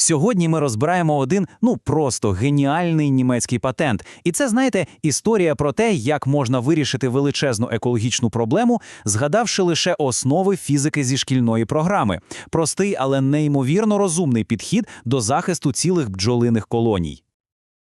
Сьогодні ми розбираємо один, ну просто геніальний німецький патент. І це, знаєте, історія про те, як можна вирішити величезну екологічну проблему, згадавши лише основи фізики зі шкільної програми. Простий, але неймовірно розумний підхід до захисту цілих бджолиних колоній.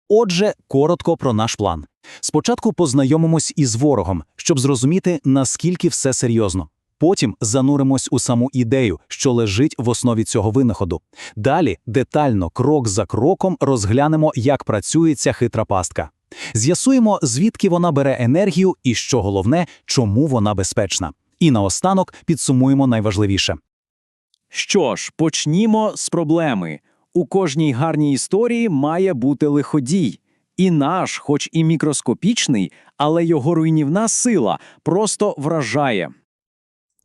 Отже, коротко про наш план. Спочатку познайомимось із ворогом, щоб зрозуміти, наскільки все серйозно. Потім зануримось у саму ідею, що лежить в основі цього винаходу. Далі детально, крок за кроком, розглянемо, як працює ця хитра пастка. З'ясуємо, звідки вона бере енергію і, що головне, чому вона безпечна. І наостанок підсумуємо найважливіше. Що ж, почнімо з проблеми. У кожній гарній історії має бути лиходій. І наш, хоч і мікроскопічний, але його руйнівна сила просто вражає.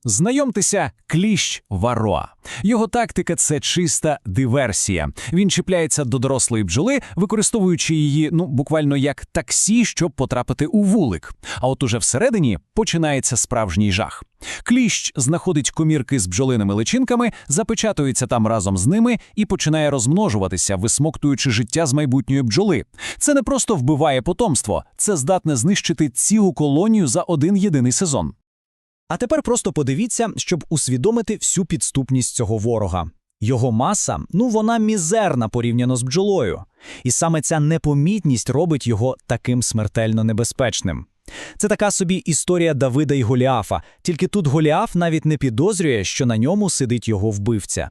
Знайомтеся, кліщ Вароа. Його тактика це чиста диверсія. Він чіпляється до дорослої бджоли, використовуючи її ну буквально як таксі, щоб потрапити у вулик. А от уже всередині починається справжній жах. Кліщ знаходить комірки з бджолиними личинками, запечатується там разом з ними і починає розмножуватися, висмоктуючи життя з майбутньої бджоли. Це не просто вбиває потомство, це здатне знищити цілу колонію за один єдиний сезон. А тепер просто подивіться, щоб усвідомити всю підступність цього ворога. Його маса, ну вона мізерна порівняно з бджолою. І саме ця непомітність робить його таким смертельно небезпечним. Це така собі історія Давида і Голіафа, тільки тут Голіаф навіть не підозрює, що на ньому сидить його вбивця.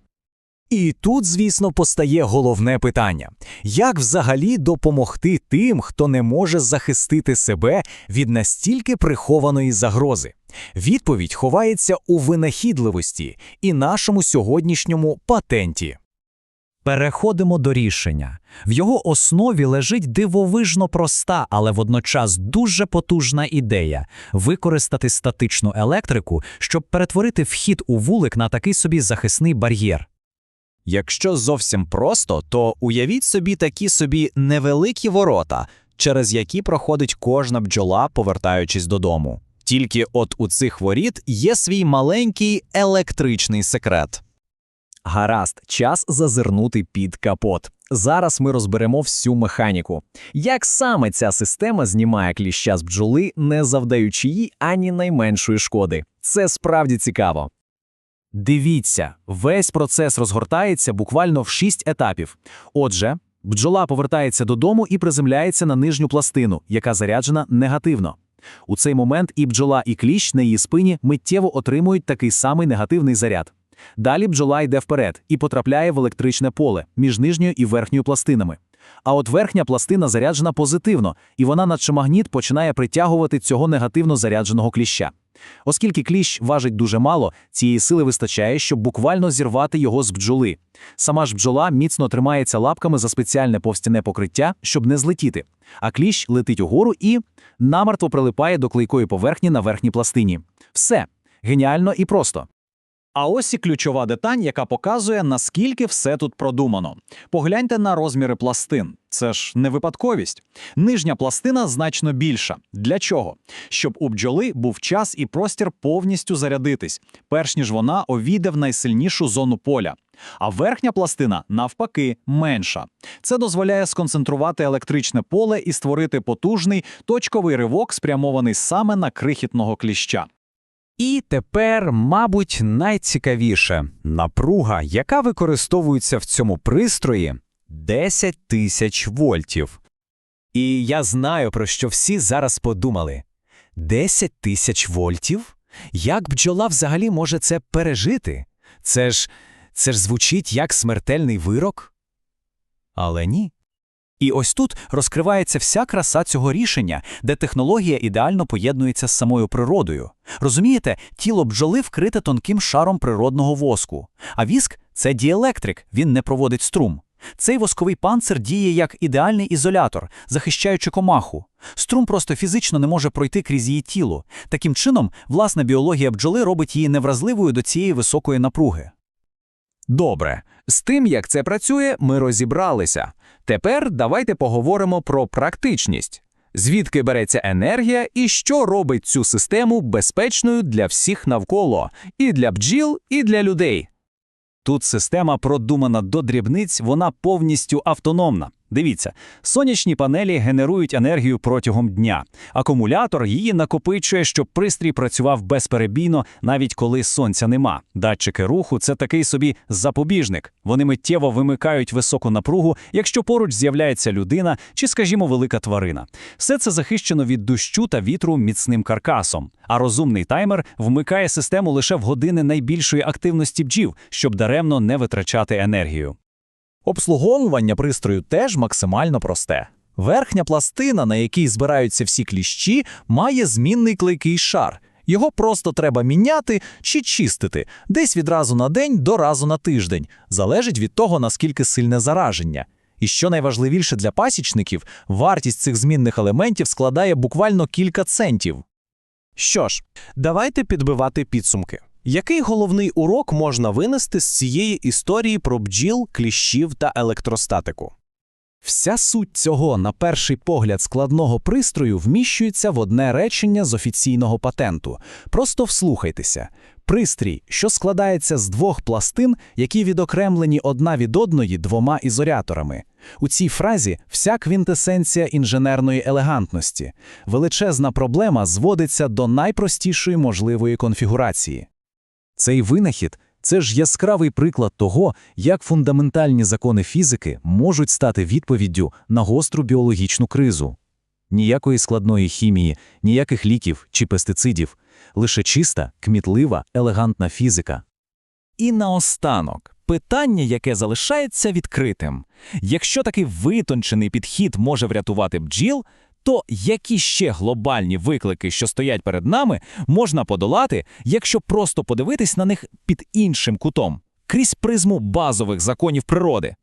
І тут, звісно, постає головне питання: як взагалі допомогти тим, хто не може захистити себе від настільки прихованої загрози? Відповідь ховається у винахідливості і нашому сьогоднішньому патенті. Переходимо до рішення. В його основі лежить дивовижно проста, але водночас дуже потужна ідея використати статичну електрику, щоб перетворити вхід у вулик на такий собі захисний бар'єр. Якщо зовсім просто, то уявіть собі такі собі невеликі ворота, через які проходить кожна бджола, повертаючись додому. Тільки от у цих воріт є свій маленький електричний секрет. Гаразд, час зазирнути під капот. Зараз ми розберемо всю механіку. Як саме ця система знімає кліща з бджоли, не завдаючи їй ані найменшої шкоди. Це справді цікаво. Дивіться, весь процес розгортається буквально в шість етапів. Отже, бджола повертається додому і приземляється на нижню пластину, яка заряджена негативно. У цей момент і бджола, і кліщ на її спині миттєво отримують такий самий негативний заряд. Далі бджола йде вперед і потрапляє в електричне поле між нижньою і верхньою пластинами. А от верхня пластина заряджена позитивно, і вона, наче магніт, починає притягувати цього негативно зарядженого кліща. Оскільки кліщ важить дуже мало, цієї сили вистачає, щоб буквально зірвати його з бджоли. Сама ж бджола міцно тримається лапками за спеціальне повстяне покриття, щоб не злетіти. А кліщ летить угору і намертво прилипає до клейкої поверхні на верхній пластині. Все геніально і просто. А ось і ключова деталь, яка показує, наскільки все тут продумано. Погляньте на розміри пластин. Це ж не випадковість. Нижня пластина значно більша. Для чого? Щоб у бджоли був час і простір повністю зарядитись, перш ніж вона овійде в найсильнішу зону поля. А верхня пластина, навпаки, менша. Це дозволяє сконцентрувати електричне поле і створити потужний точковий ривок, спрямований саме на крихітного кліща. І тепер, мабуть, найцікавіше напруга, яка використовується в цьому пристрої 10 тисяч вольтів. І я знаю, про що всі зараз подумали: 10 тисяч вольтів? Як бджола взагалі може це пережити? Це ж це ж звучить як смертельний вирок? Але ні. І ось тут розкривається вся краса цього рішення, де технологія ідеально поєднується з самою природою. Розумієте, тіло бджоли вкрите тонким шаром природного воску, а віск це діелектрик, він не проводить струм. Цей восковий панцир діє як ідеальний ізолятор, захищаючи комаху. Струм просто фізично не може пройти крізь її тіло. Таким чином, власна біологія бджоли робить її невразливою до цієї високої напруги. Добре, з тим, як це працює, ми розібралися. Тепер давайте поговоримо про практичність. Звідки береться енергія і що робить цю систему безпечною для всіх навколо, і для бджіл, і для людей. Тут система продумана до дрібниць, вона повністю автономна. Дивіться, сонячні панелі генерують енергію протягом дня. Акумулятор її накопичує, щоб пристрій працював безперебійно, навіть коли сонця нема. Датчики руху це такий собі запобіжник. Вони миттєво вимикають високу напругу, якщо поруч з'являється людина чи, скажімо, велика тварина. Все це захищено від дощу та вітру міцним каркасом. А розумний таймер вмикає систему лише в години найбільшої активності бджіл, щоб даремно не витрачати енергію. Обслуговування пристрою теж максимально просте. Верхня пластина, на якій збираються всі кліщі, має змінний клейкий шар. Його просто треба міняти чи чистити десь відразу на день до разу на тиждень, залежить від того, наскільки сильне зараження. І що найважливіше для пасічників, вартість цих змінних елементів складає буквально кілька центів. Що ж, давайте підбивати підсумки. Який головний урок можна винести з цієї історії про бджіл, кліщів та електростатику? Вся суть цього, на перший погляд, складного пристрою вміщується в одне речення з офіційного патенту. Просто вслухайтеся. Пристрій, що складається з двох пластин, які відокремлені одна від одної двома ізоляторами. У цій фразі вся квінтесенція інженерної елегантності. Величезна проблема зводиться до найпростішої можливої конфігурації. Цей винахід це ж яскравий приклад того, як фундаментальні закони фізики можуть стати відповіддю на гостру біологічну кризу. Ніякої складної хімії, ніяких ліків чи пестицидів, лише чиста, кмітлива, елегантна фізика. І наостанок, питання, яке залишається відкритим. Якщо такий витончений підхід може врятувати бджіл, то які ще глобальні виклики, що стоять перед нами, можна подолати, якщо просто подивитись на них під іншим кутом, крізь призму базових законів природи?